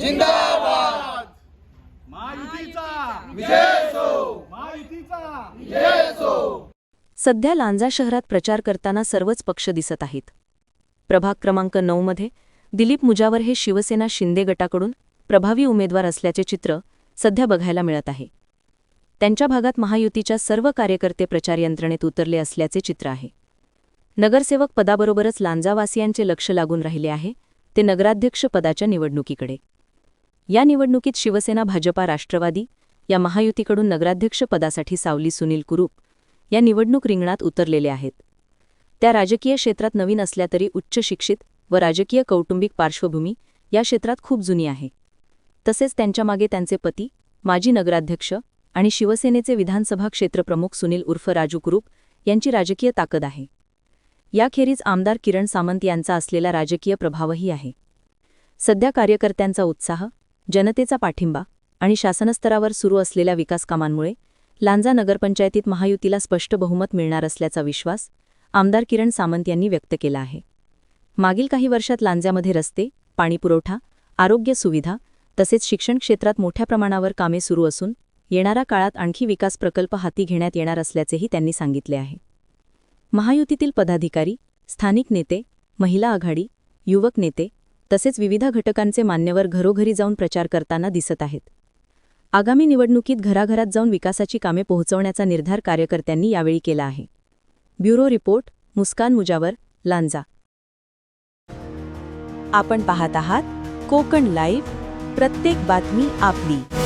जिंदाबाद! महायुतीचा! विजय महायुतीचा! विजय सध्या लांजा शहरात प्रचार करताना सर्वच पक्ष दिसत आहेत. प्रभाग क्रमांक नऊमध्ये दिलीप मुजावर हे शिवसेना शिंदे गटाकडून प्रभावी उमेदवार असल्याचे चित्र सध्या बघायला मिळत आहे. त्यांच्या भागात महायुतीच्या सर्व कार्यकर्ते प्रचार यंत्रणेत उतरले असल्याचे चित्र आहे. नगरसेवक पदाबरोबरच लांजावासियांचे लक्ष लागून राहिले आहे ते नगराध्यक्ष पदाच्या निवडणुकीकडे. या निवडणुकीत शिवसेना भाजपा राष्ट्रवादी या महायुतीकडून नगराध्यक्ष पदासाठी सावली सुनील कुरूप या निवडणूक रिंगणात उतरलेले आहेत. त्या राजकीय क्षेत्रात नवीन असल्या तरी उच्च शिक्षित व राजकीय कौटुंबिक पार्श्वभूमी या क्षेत्रात खूप जुनी आहे. तसेच त्यांच्यामागे त्यांचे पती माजी नगराध्यक्ष आणि शिवसेनेचे विधानसभा क्षेत्रप्रमुख सुनील उर्फ राजू कुरूप यांची राजकीय ताकद आहे. याखेरीज आमदार किरण सामंत यांचा असलेला राजकीय प्रभावही आहे. सध्या कार्यकर्त्यांचा उत्साह जनतेचा पाठिंबा आणि शासनस्तरावर सुरू असलेल्या विकासकामांमुळे लांजा नगरपंचायतीत महायुतीला स्पष्ट बहुमत मिळणार असल्याचा विश्वास आमदार किरण सामंत यांनी व्यक्त केला आहे. मागील काही वर्षात लांज्यामध्ये रस्ते पाणीपुरवठा आरोग्य सुविधा तसेच शिक्षण क्षेत्रात मोठ्या प्रमाणावर कामे सुरू असून येणाऱ्या काळात आणखी विकास प्रकल्प हाती घेण्यात येणार असल्याचेही त्यांनी सांगितले आहे. महायुतीतील पदाधिकारी स्थानिक नेते महिला आघाडी युवक नेते तसेच विविध घटकांचे मान्यवर घरोघरी जाऊन प्रचार करताना दिसत आहेत. आगामी निवडणुकीत घराघरात जाऊन विकासाची कामे पोहोचवण्याचा निर्धार कार्यकर्त्यांनी यावेळी केला आहे. Bureau report Muskan Mujawar Lanja. आपण पाहत आहात कोकण लाईव्ह प्रत्येक बातमी आपली.